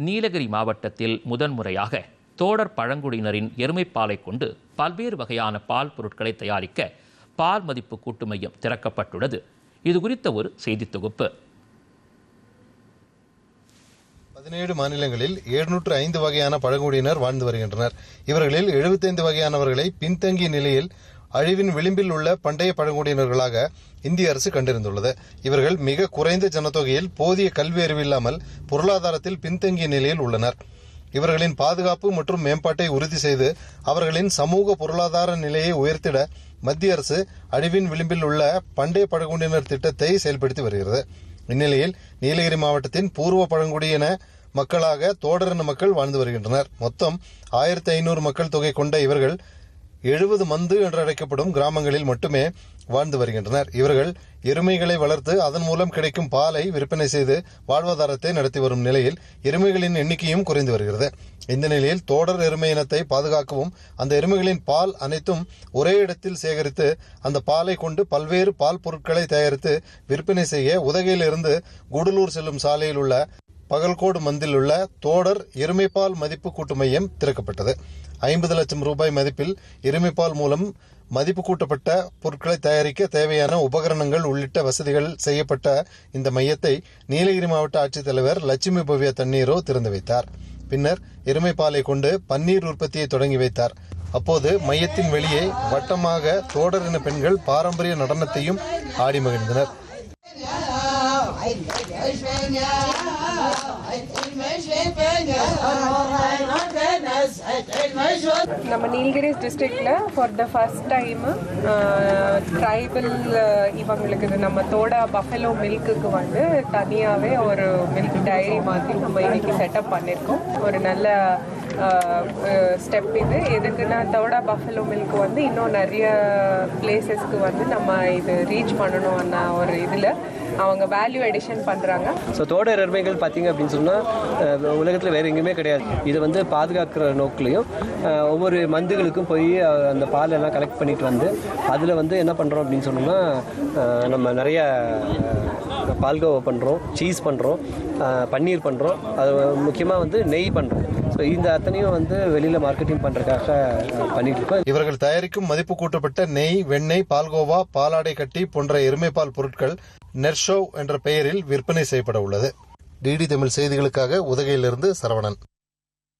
நீலகிரி மாவட்டத்தில் முதன்முறையாக தோடர் பழங்குடியினரின் எருமைப்பாலை கொண்டு பல்வேறு வகையான பால் பொருட்களை தயாரிக்க பால் மதிப்பு கூட்டு மையம் திறக்கப்பட்டுள்ளது. இது குறித்த ஒரு செய்தி தொகுப்பு. பதினேழு மாநிலங்களில் எழுநூற்று ஐந்து வகையான பழங்குடியினர் வாழ்ந்து வருகின்றனர். இவர்களில் எழுபத்தைந்து வகையானவர்களை பின்தங்கிய நிலையில் அழிவின் விளிம்பில் உள்ள பண்டைய பழங்குடியினர்களாக இந்திய அரசு கண்டறிந்துள்ளது இவர்கள் மிக குறைந்த ஜனத்தொகையில் போதிய கல்வி அறிவு இல்லாமல் பொருளாதாரத்தில் பின்தங்கிய நிலையில் உள்ளனர். இவர்களின் பாதுகாப்பு மற்றும் மேம்பாட்டை உறுதி செய்து அவர்களின் சமூக பொருளாதார நிலையை உயர்த்திட மத்திய அரசு அழிவின் விளிம்பில் உள்ள பண்டைய பழங்குடியினர் திட்டத்தை செயல்படுத்தி வருகிறது. இந்நிலையில் நீலகிரி மாவட்டத்தின் பூர்வ பழங்குடியின மக்களாக தோடரின மக்கள் வாழ்ந்து வருகின்றனர். மொத்தம் ஆயிரத்தி ஐநூறு மக்கள் தொகை கொண்ட இவர்கள் எழுபது மந்து என்று அழைக்கப்படும் கிராமங்களில் மட்டுமே வாழ்ந்து வருகின்றனர். இவர்கள் எருமைகளை வளர்த்து அதன் மூலம் கிடைக்கும் பாலை விற்பனை செய்து வாழ்வாதாரத்தை நடத்தி வரும் நிலையில் எருமைகளின் எண்ணிக்கையும் குறைந்து வருகிறது. இந்த நிலையில் தோடர் எருமை இனத்தை பாதுகாக்கவும் அந்த எருமைகளின் பால் அனைத்தும் ஒரே இடத்தில் சேகரித்து அந்த பாலை கொண்டு பல்வேறு பால் பொருட்களை தயாரித்து விற்பனை செய்ய உதகையிலிருந்து கூடலூர் செல்லும் சாலையில் உள்ள பகல்கோடு மந்தில் உள்ள தோடர் எருமைப்பால் மதிப்பு கூட்டு மையம் திறக்கப்பட்டது. ஐம்பது லட்சம் ரூபாய் மதிப்பில் எருமைப்பால் மூலம் மதிப்பு கூட்டப்பட்ட பொருட்களை தயாரிக்க தேவையான உபகரணங்கள் உள்ளிட்ட வசதிகள் செய்யப்பட்ட இந்த மையத்தை நீலகிரி மாவட்ட ஆட்சித்தலைவர் லட்சுமி பவ்யா தண்ணீரோ திறந்து வைத்தார். பின்னர் எருமைப்பாலை கொண்டு பன்னீர் உற்பத்தியை தொடங்கி வைத்தார். அப்போது மையத்தின் வெளியே வட்டமாக தோடரின பெண்கள் பாரம்பரிய நடனத்தையும் ஆடி மகிழ்ந்தனர். நம்ம நீல்கிரிஸ் டிஸ்ட்ரிக்ட்ல for the first time tribal இவங்களுக்கு இது நம்ம தோட பஃபலோ மில்க்குக்கு வந்து தனியாகவே ஒரு மில்க் டைரி மாதிரி நம்ம இன்னைக்கு செட்டப் பண்ணியிருக்கோம் ஒரு நல்ல ஸ்டெப் இது. எதுக்குன்னா தோட பஃபலோ மில்க் வந்து இன்னும் நிறைய பிளேசஸ்க்கு வந்து நம்ம இது ரீச் பண்ணணும்னா ஒரு இதில் அவங்க வேல்யூ எடிஷன் பண்ணுறாங்க ஸோ தோட எருமைகள் பார்த்தீங்க அப்படின்னு சொன்னால் உலகத்தில் வேறு எங்கேயுமே கிடையாது. இது வந்து பாதுகாக்கிற நோக்கிலையும் ஒவ்வொரு மந்துகளுக்கும் போய் அந்த பால் எல்லாம் கலெக்ட் பண்ணிட்டு வந்து அதில் வந்து என்ன பண்ணுறோம் அப்படின்னு சொன்னோம்னா நம்ம நிறைய பால்கோவா பண்ணுறோம் சீஸ் பண்ணுறோம் பன்னீர் பண்ணுறோம் அது முக்கியமாக வந்து நெய் பண்ணுறோம் ஸோ இந்த அத்தனையும் வந்து வெளியில் மார்க்கெட்டிங் பண்ணுறதுக்காக பண்ணிட்டு இருக்கோம் இவர்கள் தயாரிக்கும் மதிப்பு கூட்டப்பட்ட நெய் வெண்ணெய் பால்கோவா பாலாடை கட்டி போன்ற எருமைப்பால் பொருட்கள் நெர்ஷோ என்ற பெயரில் விற்பனை செய்யப்பட உள்ளது. டிடி தமிழ் செய்திகளுக்காக உதகையிலிருந்து சரவணன்.